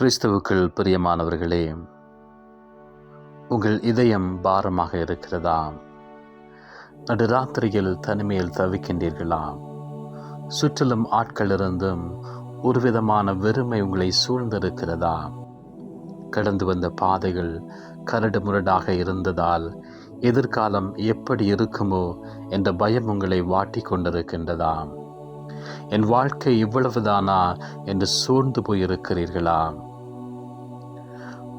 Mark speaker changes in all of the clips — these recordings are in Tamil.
Speaker 1: கிறிஸ்துவுக்குள் பிரியமானவர்களே உங்கள் இதயம் பாரமாக இருக்கிறதா? நடுராத்திரியில் தனிமையில் தவிக்கின்றீர்களா? சுற்றிலும் ஆட்கள் இருந்தும் வெறுமை உங்களை சூழ்ந்திருக்கிறதா? கடந்து வந்த பாதைகள் கரடு முரடாக இருந்ததால் எதிர்காலம் எப்படி இருக்குமோ என்ற பயம் உங்களை வாட்டி கொண்டிருக்கின்றதா? என் வாழ்க்கை இவ்வளவுதானா என்று சோர்ந்து போயிருக்கிறீர்களா?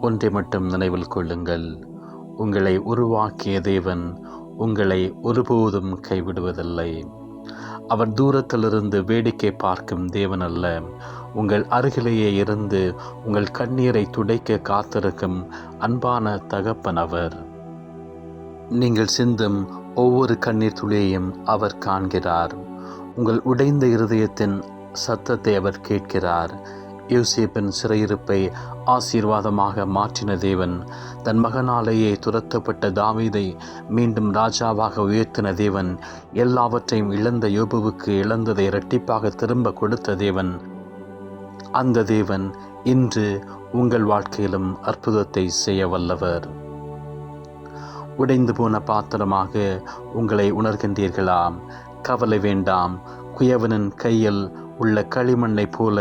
Speaker 1: ஒன்றை மட்டும் நினைவில் கொள்ளுங்கள். உங்களை உருவாக்கிய தேவன் உங்களை ஒருபோதும் கைவிடுவதில்லை. அவர் தூரத்திலிருந்து வேடிக்கை பார்க்கும் தேவன் அல்ல. உங்கள் அருகிலேயே இருந்து உங்கள் கண்ணீரை துடைக்க காத்திருக்கும் அன்பான தகப்பன் அவர். நீங்கள் சிந்தும் ஒவ்வொரு கண்ணீர் துளியையும் அவர் காண்கிறார். உங்கள் உடைந்த இருதயத்தின் சத்தத்தை அவர் கேட்கிறார். யூசேப்பின் சிறையிருப்பை ஆசீர்வாதமாக மாற்றின தேவன். தன் மகனாலேயே துரத்தப்பட்ட தாவீதை மீண்டும் ராஜாவாக உயர்த்தின தேவன். எல்லாவற்றையும் இழந்த யோபுவுக்கு இழந்ததை இரட்டிப்பாக திரும்ப கொடுத்த தேவன். அந்த தேவன் இன்று உங்கள் வாழ்க்கையிலும் அற்புதத்தை செய்ய வல்லவர். உடைந்து போன பாத்திரமாக உங்களை உணர்கின்றீர்களாம். கவலை வேண்டாம். குயவனின் கையில் உள்ள களிமண்ணைப் போல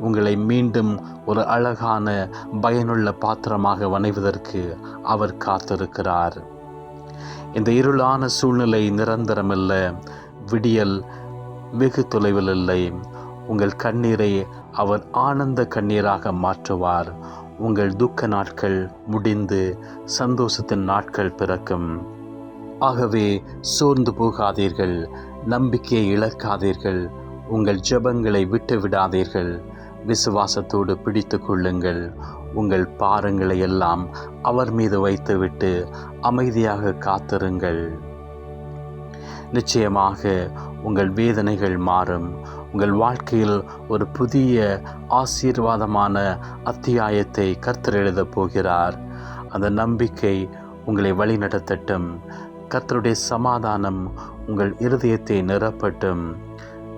Speaker 1: உங்களை மீண்டும் ஒரு அழகான பயனுள்ள பாத்திரமாக வணைவதற்கு அவர் காத்திருக்கிறார். இந்த இருளான சூழ்நிலை நிரந்தரமல்ல விடியல் வெகு தொலைவில் இல்லை. உங்கள் கண்ணீரை அவர் ஆனந்த கண்ணீராக மாற்றுவார். உங்கள் துக்க நாட்கள் முடிந்து சந்தோஷத்தின் நாட்கள் பிறக்கும். ஆகவே சோர்ந்து போகாதீர்கள் நம்பிக்கையை இழக்காதீர்கள். உங்கள் ஜெபங்களை விட்டு விடாதீர்கள் விசுவாசத்தோடு பிடித்து கொள்ளுங்கள். உங்கள் பாரங்களை எல்லாம் அவர் மீது வைத்துவிட்டு அமைதியாக காத்திருங்கள். நிச்சயமாக உங்கள் வேதனைகள் மாறும். உங்கள் வாழ்க்கையில் ஒரு புதிய ஆசீர்வாதமான அத்தியாயத்தை கர்த்தர் எழுதப் போகிறார். அந்த நம்பிக்கை உங்களை வழிநடத்தட்டும். கர்த்தருடைய சமாதானம் உங்கள் இருதயத்தை நிரப்பட்டும்.